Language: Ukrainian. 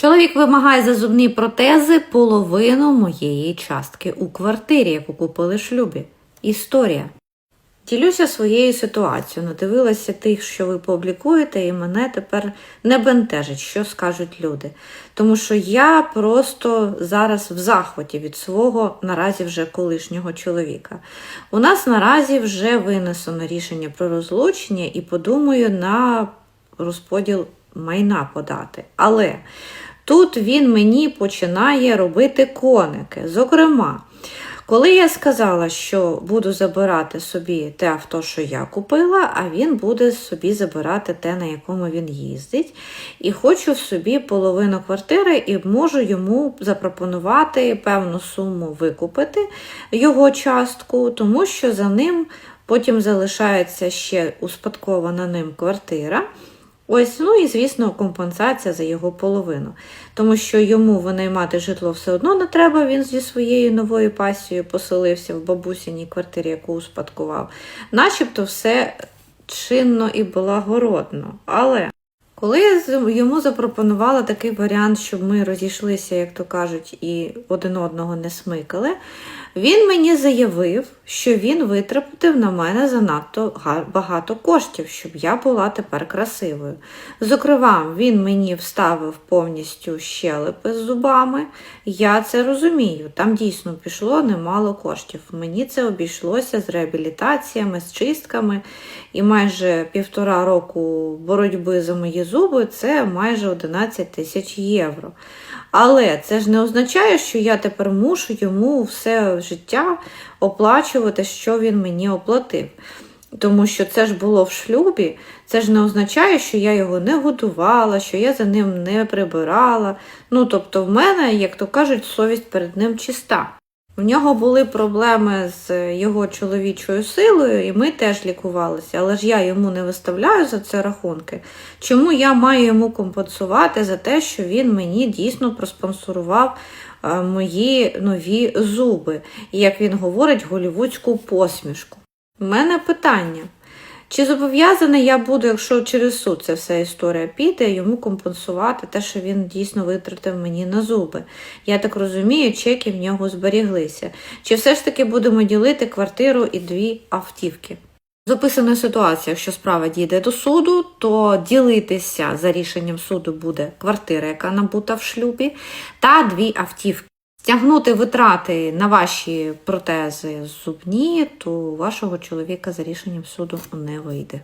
Чоловік вимагає за зубні протези половину моєї частки у квартирі, яку купили шлюбі. Історія. Ділюся своєю ситуацією. Надивилася тих, що ви публікуєте, і мене тепер не бентежить, що скажуть люди. Тому що я просто зараз в захваті від свого наразі вже колишнього чоловіка. У нас наразі вже винесено рішення про розлучення і подумаю на розподіл майна подати. Але тут він мені починає робити коники. Зокрема, коли я сказала, що буду забирати собі те авто, що я купила, а він буде собі забирати те, на якому він їздить, і хочу собі половину квартири і можу йому запропонувати певну суму викупити його частку, тому що за ним потім залишається ще успадкована ним квартира. Ось, ну і, звісно, компенсація за його половину. Тому що йому винаймати житло все одно не треба, він зі своєю новою пасією поселився в бабусіній квартирі, яку успадкував. Начебто все чинно і благородно. Але коли я йому запропонувала такий варіант, щоб ми розійшлися, як то кажуть, і один одного не смикали, він мені заявив, що він витратив на мене занадто багато коштів, щоб я була тепер красивою. Зокрема, він мені вставив повністю щелепи з зубами. Я це розумію. Там дійсно пішло немало коштів. Мені це обійшлося з реабілітаціями, з чистками, і майже півтора року боротьби за мої зуби це майже 11 тисяч євро. Але це ж не означає, що я тепер мушу йому все життя оплачувати, що він мені оплатив. Тому що це ж було в шлюбі, це ж не означає, що я його не годувала, що я за ним не прибирала. Ну, тобто, в мене, як то кажуть, совість перед ним чиста. В нього були проблеми з його чоловічою силою, і ми теж лікувалися, але ж я йому не виставляю за це рахунки. Чому я маю йому компенсувати за те, що він мені дійсно проспонсорував е, мої нові зуби, і, як він говорить, голівудську посмішку? У мене питання. Чи зобов'язаний я буду, якщо через суд ця вся історія піде, йому компенсувати те, що він дійсно витратив мені на зуби? Я так розумію, чеки в нього зберіглися. Чи все ж таки будемо ділити квартиру і дві автівки? З описаної ситуації, якщо справа дійде до суду, то ділитися за рішенням суду буде квартира, яка набута в шлюбі, та дві автівки. Стягнути витрати на ваші протези зубні, то вашого чоловіка за рішенням суду не вийде.